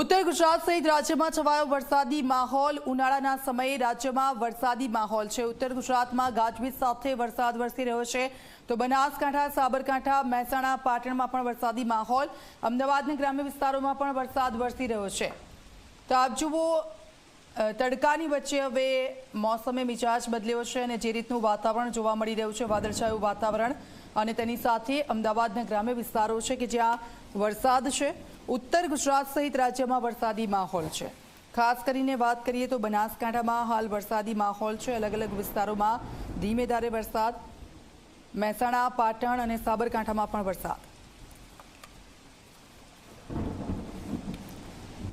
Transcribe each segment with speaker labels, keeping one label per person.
Speaker 1: ઉત્તર ગુજરાત સહિત રાજ્યમાં છવાયો વરસાદી માહોલ. ઉનાળાના સમયે રાજ્યમાં વરસાદી માહોલ છે. ઉત્તર ગુજરાતમાં ગાજવીજ સાથે વરસાદ વરસી રહ્યો છે. તો બનાસકાંઠા, સાબરકાંઠા, મહેસાણા, પાટણમાં પણ વરસાદી માહોલ. અમદાવાદના ગ્રામ્ય વિસ્તારોમાં પણ વરસાદ વરસી રહ્યો છે. તો આપ જુઓ તડકાની વચ્ચે હવે મોસમે મિજાજ બદલ્યો છે અને જે રીતનું વાતાવરણ જોવા મળી રહ્યું છે, વાદળછાયું વાતાવરણ અને તેની સાથે અમદાવાદના ગ્રામ્ય વિસ્તારો છે કે જ્યાં વરસાદ છે. ઉત્તર ગુજરાત સહિત રાજ્યમાં વરસાદી માહોલ છે. ખાસ કરીને વાત કરીએ તો બનાસકાંઠામાં હાલ વરસાદી માહોલ છે. અલગ અલગ વિસ્તારોમાં ધીમે ધારે વરસાદ. મહેસાણા, પાટણ અને સાબરકાંઠામાં પણ વરસાદ.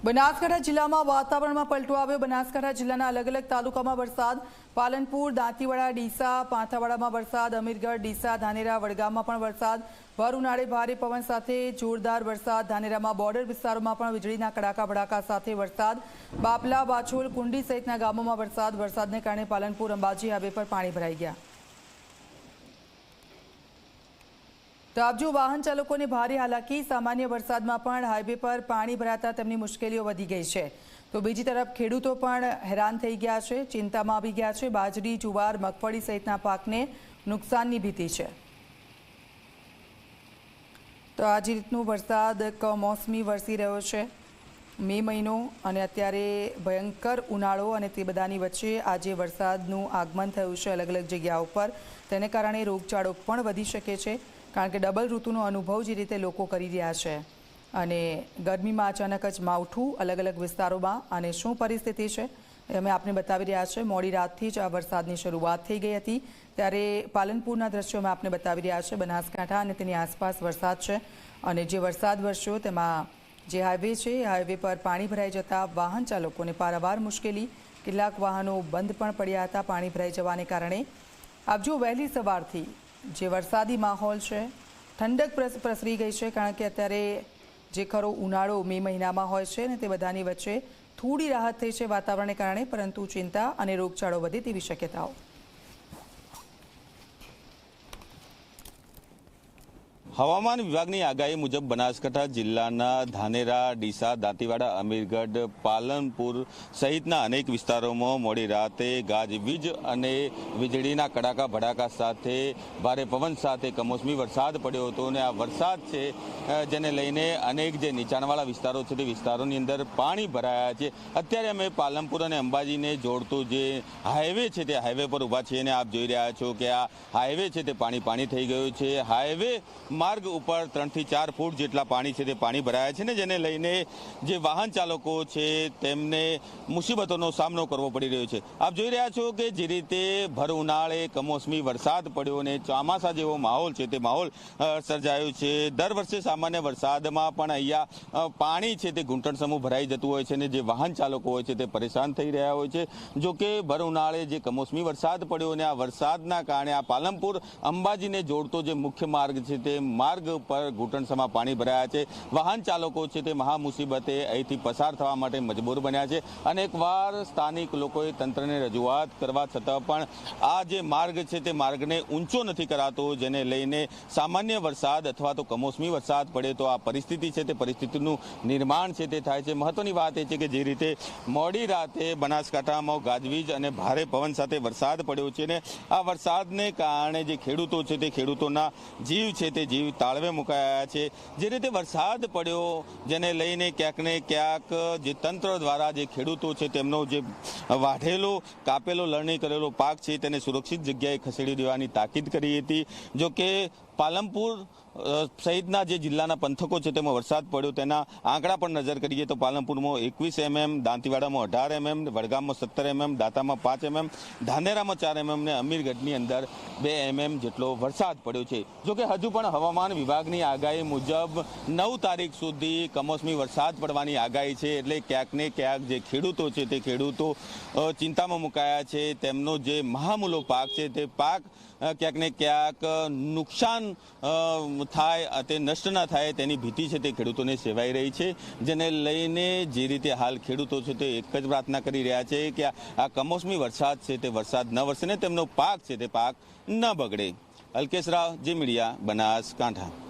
Speaker 1: બનાસકાંઠા જિલ્લામાં વાતાવરણમાં પલટો આવ્યો. બનાસકાંઠા જિલ્લાના અલગ અલગ તાલુકામાં વરસાદ. પાલનપુર, દાંતીવાડા, ડીસા, પાંથાવાડામાં વરસાદ. અમીરગઢ, ડીસા, ધાનેરા, વડગામમાં પણ વરસાદ. ભર ઉનાળે ભારે પવન સાથે જોરદાર વરસાદ. ધાનેરામાં બોર્ડર વિસ્તારોમાં પણ વીજળીના કડાકા ભડાકા સાથે વરસાદ. બાપલા, બાછોલ, કુંડી સહિતના ગામોમાં વરસાદ. વરસાદને કારણે પાલનપુર, અંબાજી, હાઈવે પર પાણી ભરાઈ ગયા. તો જો વાહન ચાલકોને ભારે, હાલાકી, સામાન્ય વરસાદમાં પણ હાઈવે પર પાણી ભરાતા તેમની મુશ્કેલીઓ વધી ગઈ છે. તો બીજી તરફ ખેડૂતો પણ હેરાન થઈ ગયા છે, ચિંતામાં આવી ગયા છે. બાજરી, જુવાર, મગફળી સહિતના પાકને નુકસાનની ભીતિ છે. તો આ જ રીતનું વરસાદ કમોસમી વરસી રહ્યો છે. મે મહિનો અને અત્યારે ભયંકર ઉનાળો અને તે બધાની વચ્ચે આજે વરસાદનું આગમન થયું છે અલગ અલગ જગ્યાઓ પર. તેને કારણે રોગચાળો પણ વધી શકે છે. કારણ કે ડબલ ઋતુનો અનુભવ જે રીતે લોકો કરી રહ્યા છે. અને ગરમીમાં અચાનક જ માવઠું અલગ અલગ વિસ્તારોમાં અને શું પરિસ્થિતિ છે અમે આપને બતાવી રહ્યા છે. મોડી રાતથી જ આ વરસાદની શરૂઆત થઈ ગઈ હતી. ત્યારે પાલનપુરના દ્રશ્યો અમે આપને બતાવી રહ્યા છે. બનાસકાંઠા અને તેની આસપાસ વરસાદ છે અને જે વરસાદ વરસ્યો તેમાં જે હાઈવે છે હાઈવે પર પાણી ભરાઈ જતા વાહન ચાલકોને પારાવાર મુશ્કેલી, કેટલાક વાહનો બંધ પણ પડ્યા હતા પાણી ભરાઈ જવાને કારણે. આપ જો વહેલી સવારથી જે વરસાદી માહોલ છે, ઠંડક પ્રસરી ગઈ છે, કારણ કે અત્યારે જે ખરો ઉનાળો મે મહિનામાં હોય છે ને તે બધાની વચ્ચે થોડી રાહત થઈ છે વાતાવરણને કારણે, પરંતુ ચિંતા અને રોગચાળો વધે તેવી શક્યતાઓ.
Speaker 2: હવામાન વિભાગની આગાહી મુજબ બનાસકાંઠા જિલ્લાના ધાનેરા, ડીસા, દાંતીવાડા, અમીરગઢ, પાલનપુર સહિતના અનેક વિસ્તારોમાં મોડી રાતે ગાજવીજ અને વીજળીના કડાકા, ભડાકા સાથે ભારે પવન સાથે કમોસમી વરસાદ પડ્યો હતો અને આ વરસાદ છે જેને લઈને અનેક જે નીચાણવાળા વિસ્તારો છે તે વિસ્તારોની અંદર પાણી ભરાયા છે. અત્યારે અમે પાલનપુર અને અંબાજીને જોડતો જે હાઈવે છે તે હાઈવે પર ઊભા છીએ અને આપ જોઈ રહ્યા છો કે આ હાઈવે છે તે પાણી પાણી થઈ ગયું છે. હાઈવે માર્ગ ઉપર ત્રણથી ચાર ફૂટ જેટલા પાણી છે તે પાણી ભરાયા છે ને જેને લઈને જે વાહન ચાલકો છે તેમને મુસીબતોનો સામનો કરવો પડી રહ્યો છે. આપ જોઈ રહ્યા છો કે જે રીતે ભર ઉનાળે કમોસમી વરસાદ પડ્યો અને ચોમાસા જેવો માહોલ છે તે માહોલ સર્જાયો છે. દર વર્ષે સામાન્ય વરસાદમાં પણ અહીંયા પાણી છે તે ઘૂંટણ સમૂહ ભરાઈ જતું હોય છે અને જે વાહન ચાલકો હોય છે તે પરેશાન થઈ રહ્યા હોય છે. જો કે ભર ઉનાળે જે કમોસમી વરસાદ પડ્યો અને આ વરસાદના કારણે આ પાલનપુર અંબાજીને જોડતો જે મુખ્ય માર્ગ છે તે માર્ગ પર ઘૂંટણસમાં પાણી ભરાયા છે. વાહન ચાલકો છે તે મહામુસીબતે અહીંથી પસાર થવા માટે મજબૂર બન્યા છે. અને એકવાર સ્થાનિક લોકોએ તંત્રને રજૂઆત કરવા છતાં પણ આ જે માર્ગ છે તે માર્ગને ઊંચો નથી કરાતો, જેને લઈને સામાન્ય વરસાદ અથવા તો કમોસમી વરસાદ પડે તો આ પરિસ્થિતિ છે તે પરિસ્થિતિનું નિર્માણ છે તે થાય છે. મહત્વની વાત એ છે કે જે રીતે મોડી રાતે બનાસકાંઠામાં ગાજવીજ અને ભારે પવન સાથે વરસાદ પડ્યો છે ને આ વરસાદને કારણે જે ખેડૂતો છે તે ખેડૂતોના જીવ છે તે જીવ તાળવે મુકાયા છે. જે રીતે વરસાદ પડ્યો, જેને લઈને ક્યાંક ને ક્યાંક જે તંત્ર દ્વારા જે ખેડૂતો છે તેમનો જે વાઢેલો, કાપેલો, લણણી કરેલો પાક છે તેને સુરક્ષિત જગ્યાએ ખસેડી દેવાની તાકીદ કરી હતી. જોકે પાલમપુર સહિતના જે જિલ્લાના પંથકો છે તેમાં વરસાદ પડ્યો. તેના આંકડા પર નજર કરીએ તો પાલનપુરમાં એકવીસ એમએમ, દાંતીવાડામાં અઢાર એમએમ, વડગામમાં સત્તર એમએમ, દાંતામાં પાંચ એમએમ, ધાનેરામાં ચાર એમએમ ને અમીરગઢની અંદર બે એમએમ જેટલો વરસાદ પડ્યો છે. જોકે હજુ પણ હવામાન વિભાગની આગાહી મુજબ નવ તારીખ સુધી કમોસમી વરસાદ પડવાની આગાહી છે. એટલે ક્યાંક ને ક્યાંક જે ખેડૂતો છે તે ખેડૂતો ચિંતામાં મુકાયા છે. તેમનો જે મહામૂલો પાક છે તે પાક ક્યાંક ને ક્યાંક નુકસાન થાય તે નષ્ટ ના થાય તેની ભીતિ છે તે ખેડૂતોને સેવાઈ રહી છે. જેને લઈને જે રીતે હાલ ખેડૂતો છે તે એક જ પ્રાર્થના કરી રહ્યા છે કે આ કમોસમી વરસાદ છે તે વરસાદ ન વરસે ને તેમનો પાક છે તે પાક ન બગડે. અલ્કેશ રાવ, જે મીડિયા બનાસકાંઠા